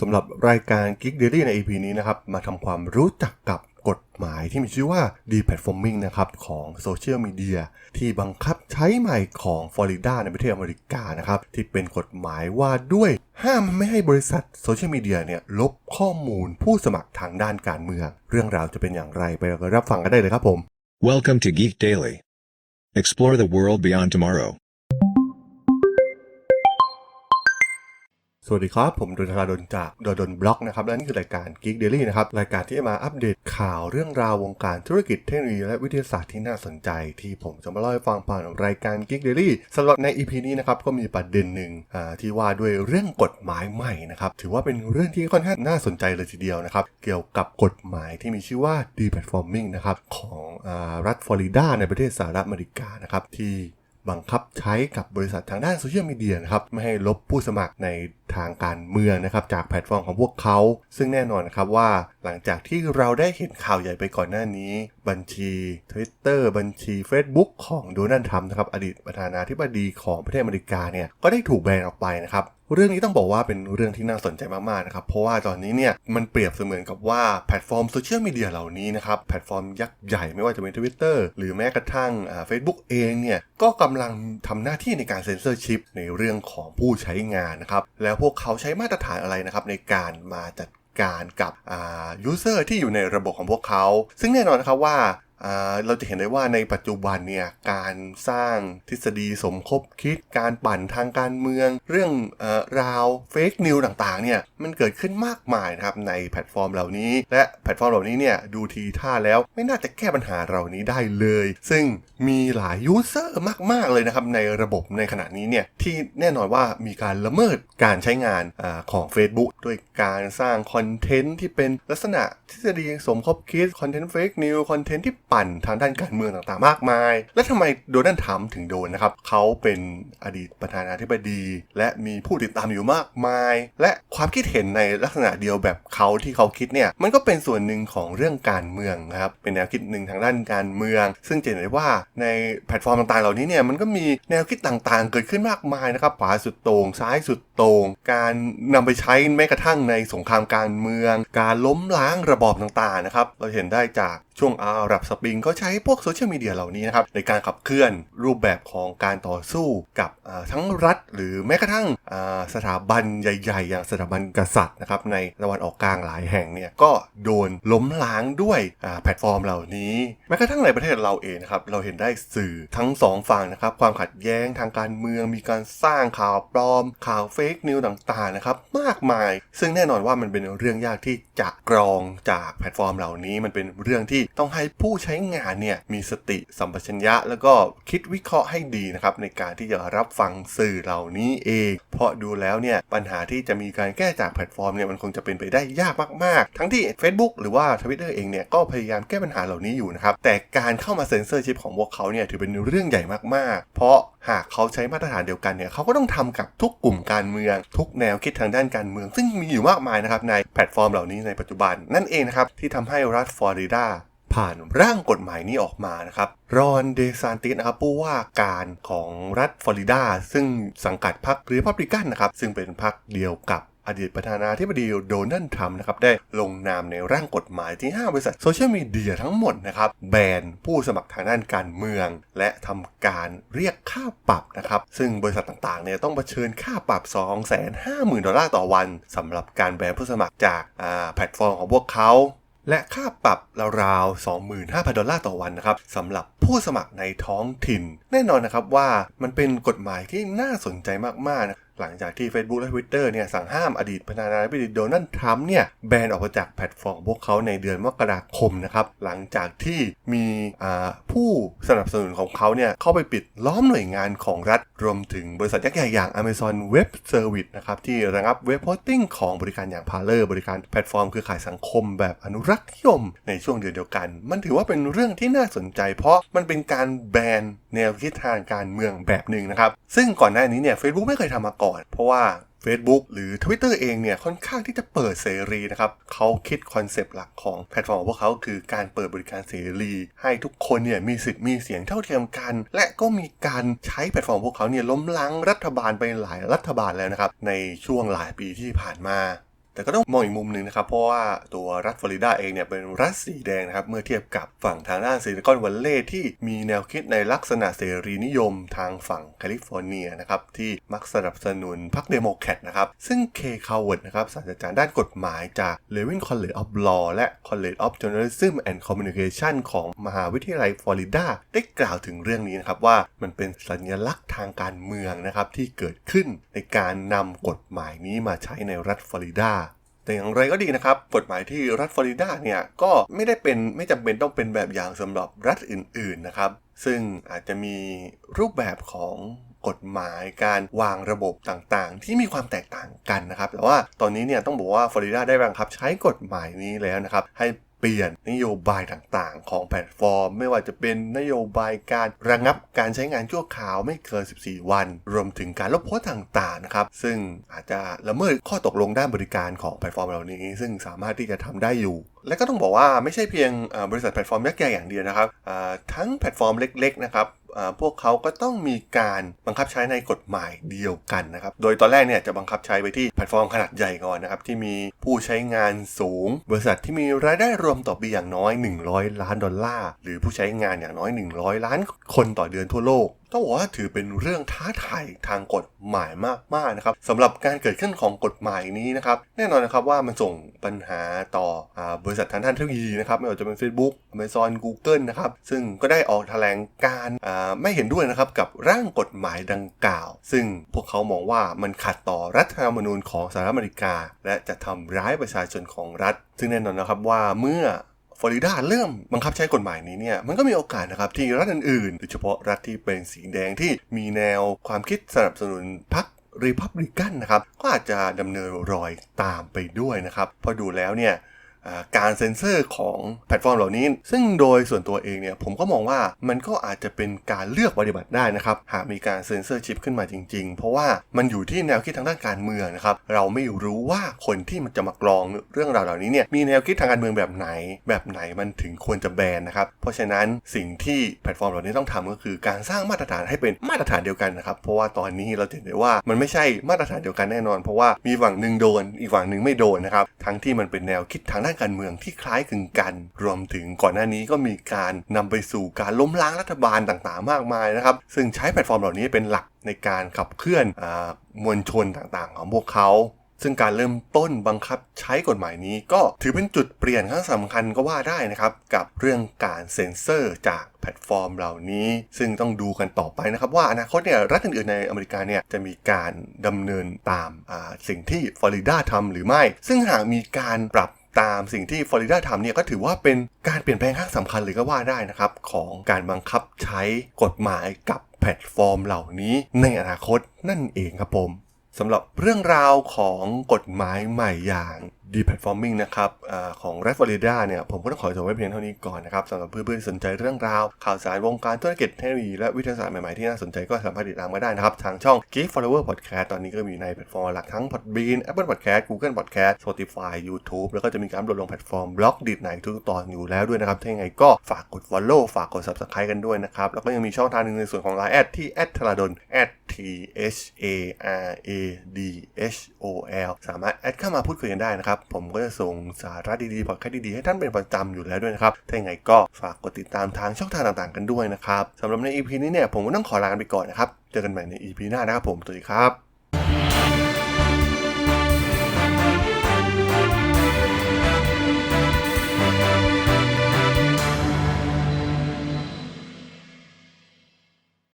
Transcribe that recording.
สำหรับรายการ Geek Daily ใน EP นี้นะครับ มาทำความรู้จักกับกฎหมายที่มีชื่อว่า Deplatforming นะครับ ของโซเชียลมีเดียที่บังคับใช้ใหม่ของฟลอริดาในประเทศอเมริกานะครับ ที่เป็นกฎหมายว่าด้วย ห้ามไม่ให้บริษัทโซเชียลมีเดียเนี่ย ลบข้อมูลผู้สมัครทางด้านการเมือง เรื่องราวจะเป็นอย่างไรไปรับฟังกันได้เลยครับผม Welcome to Geek Daily. Explore the world beyond tomorrow. สวัสดีครับ ผมดนทราดนจากดดนบล็อกนะครับ และนี่คือรายการ Geek Daily นะครับ รายการที่จะมาอัปเดตข่าวเรื่องราววงการธุรกิจเทคโนโลยีและวิทยาศาสตร์ที่น่าสนใจ ที่ผมจะมาเล่าให้ฟังผ่านรายการ Geek Daily สำหรับใน EP นี้นะครับ ก็มีประเด็นหนึ่งที่ว่าด้วยเรื่องกฎหมายใหม่นะครับ ถือว่าเป็นเรื่องที่ค่อนข้างน่าสนใจเลยทีเดียวนะครับ เกี่ยวกับกฎหมายที่มีชื่อว่า Deplatforming นะครับของอรัฐฟลอริดาในประเทศสหรัฐอเมริกานะครับที่บังคับใช้กับบริษัททางด้านโซเชียลมีเดียนะครับไม่ให้ลบผู้สมัครในทางการเมืองนะครับจากแพลตฟอร์มของพวกเขา ซึ่งแน่นอนนะครับว่าหลังจากที่เราได้เห็นข่าวใหญ่ไปก่อนหน้านี้ บัญชี Twitter บัญชี Facebook ของโดนัลด์ทรัมป์นะครับอดีตประธานาธิบดีของประเทศอเมริกาเนี่ยก็ได้ถูกแบนออกไปนะครับเรื่องนี้ต้องบอกว่าเป็นเรื่องที่น่าสนใจมากๆนะครับ เพราะว่าตอนนี้เนี่ยมันเปรียบเสมือนกับว่าแพลตฟอร์มโซเชียลมีเดียเหล่านี้นะครับ แพลตฟอร์มยักษ์ใหญ่ไม่ว่าจะเป็น Twitter หรือแม้กระทั่งเฟซบุ๊กเองเนี่ยก็กำลังทำหน้าที่ในการเซ็นเซอร์ชิปในเรื่องของผู้ใช้งานนะครับ แล้วพวกเขาใช้มาตรฐานอะไรนะครับในการมาจัดการกับยูเซอร์ที่อยู่ในระบบของพวกเขา ซึ่งแน่นอนนะครับว่าอ่า เราจะเห็นได้ว่าในปัจจุบันเนี่ยการสร้างทฤษฎีสมคบคิดการปั่นทางการเมือง เรื่องอราวเฟกนิวต่างๆเนี่ยมันเกิดขึ้นมากมายนะครับในแพลตฟอร์มเหล่านี้ และแพลตฟอร์มเหล่านี้เนี่ยดูทีท่าแล้วไม่น่าจะแก้ปัญหาเหล่านี้ได้เลย ซึ่งมีหลายยูเซอร์มากๆเลยนะครับในระบบในขณะนี้เนี่ยที่แน่นอนว่ามีการละเมิดการใช้งานอของ Facebook ด้วยการสร้างคอนเทนต์ที่เป็นลักษณะทฤษฎีสมคบคิดคอนเทนต์เฟกนิวคอนเทนต์ที่ปั่นทางด้านการเมืองต่างๆ มากมาย และทำไมโดนัลด์ทรัมป์ถึงโดนนะครับเขาเป็นอดีตประธานาธิบดี และมีผู้ติดตามอยู่มากมาย และความคิดเห็นในลักษณะเดียวแบบเขาที่เขาคิดเนี่ยมันก็เป็นส่วนหนึ่งของเรื่องการเมืองนะครับเป็นแนวคิดหนึ่งทางด้านการเมือง ซึ่งจะเห็นได้ว่าในแพลตฟอร์มต่างๆ เหล่านี้เนี่ยมันก็มีแนวคิดต่างๆ เกิดขึ้นมากมายนะครับขวาสุดโต่งซ้ายสุดโต่งการนำไปใช้แม้กระทั่งในสงครามการเมือง การล้มล้างระบอบต่างๆนะครับเราเห็นได้จากช่วงอาหรับสปริงก็ใช้พวกโซเชียลมีเดียเหล่านี้นะครับในการขับเคลื่อนรูปแบบของการต่อสู้กับทั้งรัฐ หรือแม้กระทั่งสถาบันใหญ่ๆ อย่างสถาบันกษัตริย์นะครับในตะวันออกกลางหลายแห่งเนี่ยก็โดนล้มล้างด้วยแพลตฟอร์มเหล่านี้ แม้กระทั่งในประเทศเราเองนะครับเราเห็นได้สื่อทั้งสองฝั่งนะครับความขัดแย้งทางการเมืองมีการสร้างข่าวปลอม ข่าวเฟกนิวต่างๆนะครับมากมาย ซึ่งแน่นอนว่ามันเป็นเรื่องยากที่จะกรองจากแพลตฟอร์มเหล่านี้มันเป็นเรื่องที่ต้องให้ผู้ใช้งานเนี่ยมีสติสัมปชัญญะ แล้วก็คิดวิเคราะห์ให้ดีนะครับในการที่จะรับฟังสื่อเหล่านี้เอง เพราะดูแล้วเนี่ยปัญหาที่จะมีการแก้จากแพลตฟอร์มเนี่ยมันคงจะเป็นไปได้ยากมากๆ ทั้งที่ Facebook หรือว่า Twitter เองเนี่ยก็พยายามแก้ปัญหาเหล่านี้อยู่นะครับแต่การเข้ามาเซ็นเซอร์ชิปของพวกเขาเนี่ยถือเป็นเรื่องใหญ่มากๆ เพราะหากเขาใช้มาตรฐานเดียวกันเนี่ยเขาก็ต้องทำกับทุกกลุ่มการเมือง ทุกแนวคิดทางด้านการเมือง ซึ่งมีอยู่มากมายนะครับในแพลตฟอร์มเหล่านี้ในปัจจุบันนั่นเองนะครับที่ทำให้รัฐฟลอริดา ผ่านร่างกฎหมายนี้ออกมานะครับ รอนเดซานติสนะครับผู้ว่าการของรัฐฟลอริดา ซึ่งสังกัดพรรครีพับลิกันนะครับ ซึ่งเป็นพรรคเดียวกับอดีตประธานาธิบดีโดนัลด์ทรัมป์นะครับได้ลงนามในร่างกฎหมายที่ห้ามบริษัทโซเชียลมีเดียทั้งหมดนะครับแบนผู้สมัครทางด้านการเมือง และทำการเรียกค่าปรับนะครับซึ่งบริษัทต่างๆเนี่ยต้องเผชิญค่าปรับ 250,000 ดอลลาร์ต่อวันสำหรับการแบนผู้สมัครจากอ่าแพลตฟอร์มของพวกเขา และค่าปรับราวๆ25,000 ดอลลาร์ต่อวันนะครับสำหรับผู้สมัครในท้องถิ่น แน่นอนนะครับว่ามันเป็นกฎหมายที่น่าสนใจมากๆนะ หลังจากที่ Facebook และ Twitter เนี่ยสั่งห้ามอดีตประธานาธิบดีโดนัลด์ทรัมป์เนี่ยแบนออกมาจากแพลตฟอร์มของพวกเขาในเดือนมกราคมนะครับหลังจากที่มีผู้สนับสนุนของเขาเนี่ยเข้าไปปิดล้อมหน่วยงานของรัฐ รวมถึงบริษัทยักษ์ใหญ่อย่าง Amazon Web Service นะครับที่ระงับเว็บโฮสติ้งของบริการอย่าง Parler บริการแพลตฟอร์มคือขายสังคมแบบอนุรักษ์นิยมในช่วงเดือนเดียวกัน มันถือว่าเป็นเรื่องที่น่าสนใจ เพราะมันเป็นการแบนแนวคิดทางการเมืองแบบหนึ่งนะครับซึ่งก่อนหน้านี้เนี่ย Facebook ไม่เคยทำมากก่อน เพราะว่า Facebook หรือ Twitter เองเนี่ยค่อนข้างที่จะเปิดเสรีนะครับเขาคิดคอนเซปต์หลักของแพลตฟอร์มของพวกเขาคือการเปิดบริการเสรี ให้ทุกคนเนี่ยมีสิทธิ์มีเสียงเท่าเทียมกัน และก็มีการใช้แพลตฟอร์มพวกเขาเนี่ยล้มล้างรัฐบาลไปหลายรัฐบาลแล้วนะครับในช่วงหลายปีที่ผ่านมา แต่ก็ต้องมองอีกมุมหนึ่งนะครับ เพราะว่าตัวรัฐฟลอริดาเองเนี่ยเป็นรัฐสีแดงนะครับ เมื่อเทียบกับฝั่งทางด้านซิลิคอนวัลเลย์ที่มีแนวคิดในลักษณะเสรีนิยมทางฝั่งแคลิฟอร์เนียนะครับ ที่มักสนับสนุนพรรคเดโมแครตนะครับ ซึ่งเคคาวเวิร์ดนะครับศาสตราจารย์ด้านกฎหมายจากเลวินคอลเลจออฟลอและ College of Journalism and Communication ของมหาวิทยาลัยฟลอริดาได้กล่าวถึงเรื่องนี้นะครับว่ามันเป็นสัญลักษณ์ทางการเมืองนะครับที่เกิดขึ้นในการนำกฎหมายนี้มาใช้ในรัฐฟลอริดา แต่อย่างไรก็ดีนะครับ กฎหมายที่รัฐฟลอริดาเนี่ยก็ไม่ได้เป็นไม่จำเป็นต้องเป็นแบบอย่างสำหรับรัฐอื่น ๆนะครับ ซึ่งอาจจะมีรูปแบบของกฎหมายการวางระบบต่างๆ ที่มีความแตกต่างกันนะครับ แต่ว่าตอนนี้เนี่ยต้องบอกว่าฟลอริดาได้บังคับใช้กฎหมายนี้แล้วนะครับ ให้ ปลี่ยนนโยบายต่างๆ ของแพลตฟอร์ม ไม่ว่าจะเป็นนโยบายการระงับการใช้งานชั่วคราวไม่เกิน 14 วัน รวมถึงการลบโพสต์ต่างๆนะครับซึ่งอาจจะละเมิดข้อตกลงด้านบริการของแพลตฟอร์มเหล่านี้ ซึ่งสามารถที่จะทำได้อยู่และก็ต้องบอกว่าไม่ใช่เพียงบริษัทแพลตฟอร์มยักษ์ใหญ่อย่างเดียวนะครับทั้งแพลตฟอร์มเล็กๆนะครับ พวกเขาก็ต้องมีการบังคับใช้ในกฎหมายเดียวกันนะครับ โดยตอนแรกเนี่ยจะบังคับใช้ไปที่แพลตฟอร์มขนาดใหญ่ก่อนนะครับที่มีผู้ใช้งานสูง บริษัทที่มีรายได้รวมต่อปีอย่างน้อย 100 ล้านดอลลาร์ หรือผู้ใช้งานอย่างน้อย 100 ล้านคนต่อเดือนทั่วโลก ต้องบอกว่าถือเป็นเรื่องท้าทายทางกฎหมายมากๆนะครับสำหรับการเกิดขึ้นของกฎหมายนี้นะครับแน่นอนนะครับว่ามันส่งปัญหาต่ออบริษัททางด้านเทคโนโลยีนะครับไม่ว่าจะเป็น Facebook Amazon Google นะครับซึ่งก็ได้ออกแถลงการไม่เห็นด้วยนะครับกับร่างกฎหมายดังกล่าว ซึ่งพวกเขามองว่ามันขัดต่อรัฐธรรมนูญของสหรัฐอเมริกา และจะทำร้ายประชาชนของรัฐ ซึ่งแน่นอนนะครับว่าเมื่อ ลอริดาเริ่มบังคับใช้กฎหมายนี้เนี่ยมันก็มีโอกาสนะครับที่รัฐอื่นๆโดยเฉพาะรัฐที่เป็นสีแดงที่มีแนวความคิดสนับสนุนพรรครีพับลิกันนะครับก็อาจจะดำเนินรอยตามไปด้วยนะครับพอดูแล้วเนี่ย การเซ็นเซอร์ของแพลตฟอร์มเหล่านี้ ซึ่งโดยส่วนตัวเองเนี่ยผมก็มองว่ามันก็อาจจะเป็นการเลือกปฏิบัติได้นะครับ หากมีการเซ็นเซอร์ชิปขึ้นมาจริง ๆ เพราะว่ามันอยู่ที่แนวคิดทางด้านการเมืองนะครับเราไม่รู้ว่าคนที่มันจะมากรองเรื่องราวเหล่านี้เนี่ยมีแนวคิดทางการเมืองแบบไหน แบบไหนมันถึงควรจะแบนนะครับเพราะฉะนั้นสิ่งที่แพลตฟอร์มเหล่านี้ต้องทำก็คือการสร้างมาตรฐานให้เป็นมาตรฐานเดียวกันนะครับเพราะว่าตอนนี้เราเห็นได้ว่ามันไม่ใช่มาตรฐานเดียวกันแน่นอน เพราะว่ามีฝั่งหนึ่งโดน อีกฝั่งหนึ่งไม่โดนนะครับทั้งที่มันเป็นแนวคิดทางด้านการเมืองที่คล้ายคลึงกัน รวมถึงก่อนหน้านี้ก็มีการนำไปสู่การล้มล้างรัฐบาลต่างๆ มากมายนะครับ ซึ่งใช้แพลตฟอร์มเหล่านี้เป็นหลักในการขับเคลื่อนอมวลชนต่างๆ ของพวกเขาซึ่งการเริ่มต้นบังคับใช้กฎหมายนี้ก็ถือเป็นจุดเปลี่ยนครั้งสำคัญก็ว่าได้นะครับ กับเรื่องการเซ็นเซอร์จากแพลตฟอร์มเหล่านี้ ซึ่งต้องดูกันต่อไปนะครับ ว่าอนาคตเนี่ยรัฐอื่นๆในอเมริกาเนี่ยจะมีการดำเนินตามสิ่งที่ฟลอริดาทำหรือไม่ ซึ่งหากมีการปรับ ตามสิ่งที่ฟลอริดาทำเนี่ยก็ถือว่าเป็นการเปลี่ยนแปลงครั้งสำคัญเลยก็ว่าได้นะครับ ของการบังคับใช้กฎหมายกับแพลตฟอร์มเหล่านี้ในอนาคตนั่นเองครับผมสำหรับเรื่องราวของกฎหมายใหม่อย่าง deplatforming นะครับอของรัฐฟลอริดาเนี่ยผมก็ต้องขอจบไว้เพียงเท่านี้ก่อนนะครับสำหรับเพื่อนๆที่สนใจเรื่องราว ข่าวสารวงการธุรกิจเทคโนโลยีและวิทยาศาสตร์ใหม่ๆที่น่าสนใจก็สามารถติดตามมาได้นะครับ ทางช่อง Geek Flower Podcast ตอนนี้ก็มีในแพลตฟอร์มหลักทั้ง Podbean Apple Podcast Google Podcast Spotify YouTube แล้วก็จะมีการโหลดลงแพลตฟอร์มบล็อกดิในทุกตอนอยู่แล้วด้วยนะครับถ้ายังไงก็ฝากกด follow ฝากกด subscribe กันด้วยนะครับแล้วก็ยังมีช่องทางหนึงในส่วนของ Line แอดที่ t h a r a d o n t h a r a d h o l สามารถแอดเข้ามาพูดคุยกันได้นะครับผมก็จะส่งสาระดีๆพอดแคสต์ดีๆ ให้ท่านเป็นประจำอยู่แล้วด้วยนะครับ ถ้าอย่างไรก็ฝากกดติดตามทางช่องทางต่างๆกันด้วยนะครับสำหรับใน EP นี้เนี่ยผมก็ต้องขอลาไปก่อนนะครับ เจอกันใหม่ใน EP หน้านะครับผมสวัสดีครับ